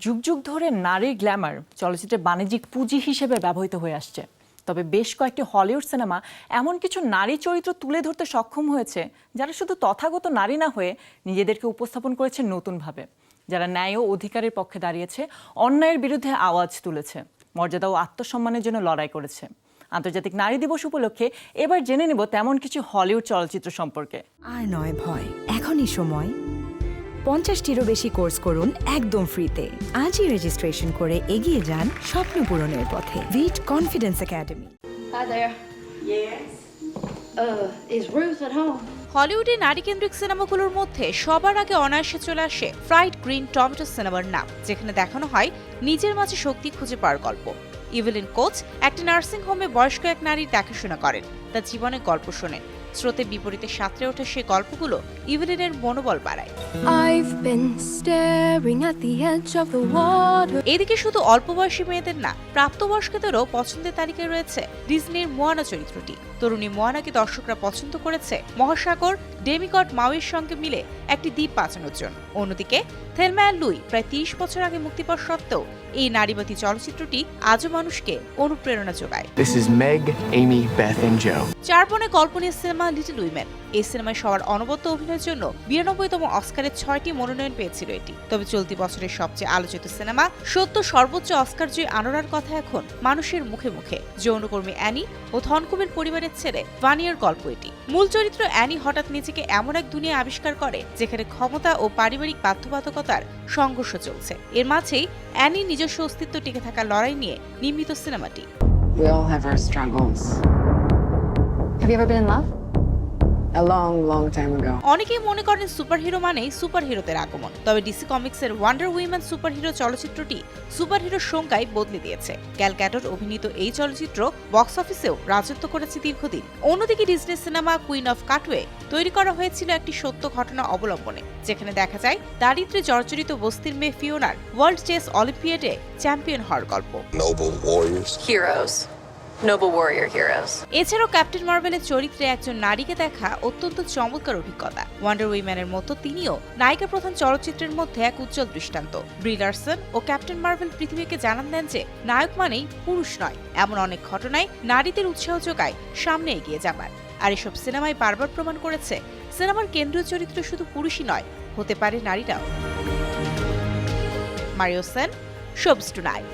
যুগ যুগ ধরে নারীর গ্ল্যামার চলচ্চিত্রের বাণিজ্যিক পুঁজি হিসেবে ব্যবহৃত হয়ে আসছে। তবে বেশ কয়েকটি হলিউড সিনেমা এমন কিছু নারী চরিত্র তুলে ধরতে সক্ষম হয়েছে, যারা শুধু তথাগত নারী না হয়ে নিজেদেরকে উপস্থাপন করেছে নতুনভাবে। যারা ন্যায় ও অধিকারের পক্ষে দাঁড়িয়েছে, অন্যায়ের বিরুদ্ধে আওয়াজ তুলেছে, মর্যাদা ও আত্মসম্মানের জন্য লড়াই করেছে। আন্তর্জাতিক নারী দিবস উপলক্ষে এবার জেনে নেব তেমন কিছু হলিউড চলচ্চিত্র সম্পর্কে। আর নয় ভয়, এখনই সময় পঞ্চাশটিরও বেশি কোর্স করুন একদম ফ্রিতে। আজই রেজিস্ট্রেশন করে এগিয়ে যান স্বপ্ন পূরণের পথে। ভিট কনফিডেন্স একাডেমি? হলিউডে নারীকেন্দ্রিক সিনেমাগুলোর মধ্যে সবার আগে অনায়াসে চলে আসে ফ্রাইড গ্রিন টমেটো সিনেমার নাম যেখানে দেখানো হয় নিজের মাঝে শক্তি খুঁজে পাওয়ার গল্প। ইভেলিন কোচ একটি নার্সিং হোমে বয়স্ক এক নারীর দেখাশোনা করেন তার জীবনের গল্প শোনেন। স্রোতের বিপরীতে সাঁতরে ওঠা সেই গল্পগুলো ইভেলিনের মনোবল বাড়ায় I've been staring at the edge of the water. এদিকে শুধু অল্প বয়সী মেয়েদের না প্রাপ্তবয়স্কদেরও পছন্দের তালিকায় রয়েছে ডিজনির মোয়ানা চরিত্রটি তরুণী মোয়ানাকে দর্শকরা পছন্দ করেছে মহাসাগর ডেমিগড মাউয়ের সঙ্গে মিলে একটি দ্বীপ বাঁচানোর জন্য অন্যদিকে থেলমা লুই প্রায় তিরিশ বছর আগে মুক্তি পাওয়া সত্ত্বেও এই নারীবাদী চলচ্চিত্রটি আজও মানুষকে অনুপ্রেরণা যোগায় This is Meg, Amy, Beth, and Joe. চার বনে গল্প নিয়ে সিনেমা লিটল উইমেন। এই সিনেমায় সবার অনবদ্য অভিনয়ের জন্য বিরানব্বইতম অস্কারের ছয়টি মনোনয়ন পেয়েছিল এটি। তবে চলতি বছরের সবচেয়ে আলোচিত সিনেমা সত্য সর্বোচ্চ অস্কার জয়ী আনোরার কথা এখন মানুষের মুখে মুখে। যৌনকর্মী অ্যানি ও ধনকুবের পরিবারের ছেলে ভানিয়ার গল্প এটি। মূল চরিত্র অ্যানি হঠাৎ নিজেকে এমন এক দুনিয়া আবিষ্কার করে যেখানে ক্ষমতা ও পারিবারিক বাধ্যবাধকতার সংঘর্ষ চলছে। এর মাঝেই অ্যানি নিজস্ব অস্তিত্ব টিকে থাকা লড়াই নিয়ে নির্মিত সিনেমাটি। We all have our struggles. Have you ever been in love? A long, long time ago. অনেকেই মনে করেন সুপারহিরো মানেই সুপারহিরোদের আগমন তবে ডিসি কমিক্সের ওয়ান্ডার উইম্যান সুপারহিরো চলচ্চিত্রটি সুপারহিরোর সংখ্যায় বদলে দিয়েছে। ক্যাল ক্যাটর অভিনীত এই চলচ্চিত্র বক্স অফিসেও রাজত্ব করেছে দীর্ঘদিন। অন্যদিকে Disney cinema queen of Katwe তৈরি করা হয়েছিল একটি সত্য ঘটনা অবলম্বনে যেখানে দেখা যায় দারিদ্র্যে জর্জরিত বস্তির মেয়ে ফিওনার ওয়ার্ল্ড চেস অলিম্পিয়াডে চ্যাম্পিয়ন হওয়ার গল্প। Noble warrior heroes. এছাড়াও ক্যাপ্টেন মার্ভেলের চরিত্রে একজন নারীকে দেখা অত্যন্ত চমৎকার অভিজ্ঞতা। ওয়ান্ডার উইম্যানের মতো তিনিও নায়িকা প্রধান চলচ্চিত্রের মধ্যে এক উজ্জ্বল দৃষ্টান্ত। ব্রিলারসন ও ক্যাপ্টেন মার্ভেল পৃথিবীকে জানান দেন যে, নায়ক মানেই পুরুষ নয়, এমন অনেক ঘটনায় নারীদের উৎসাহ যোগায় সামনে এগিয়ে যাবার। আর এসব সিনেমায় বারবার প্রমাণ করেছে, সিনেমার কেন্দ্রীয় চরিত্র শুধু পুরুষই নয়, হতে পারে নারীরাও। মারিও সেন শোবস টু নাইট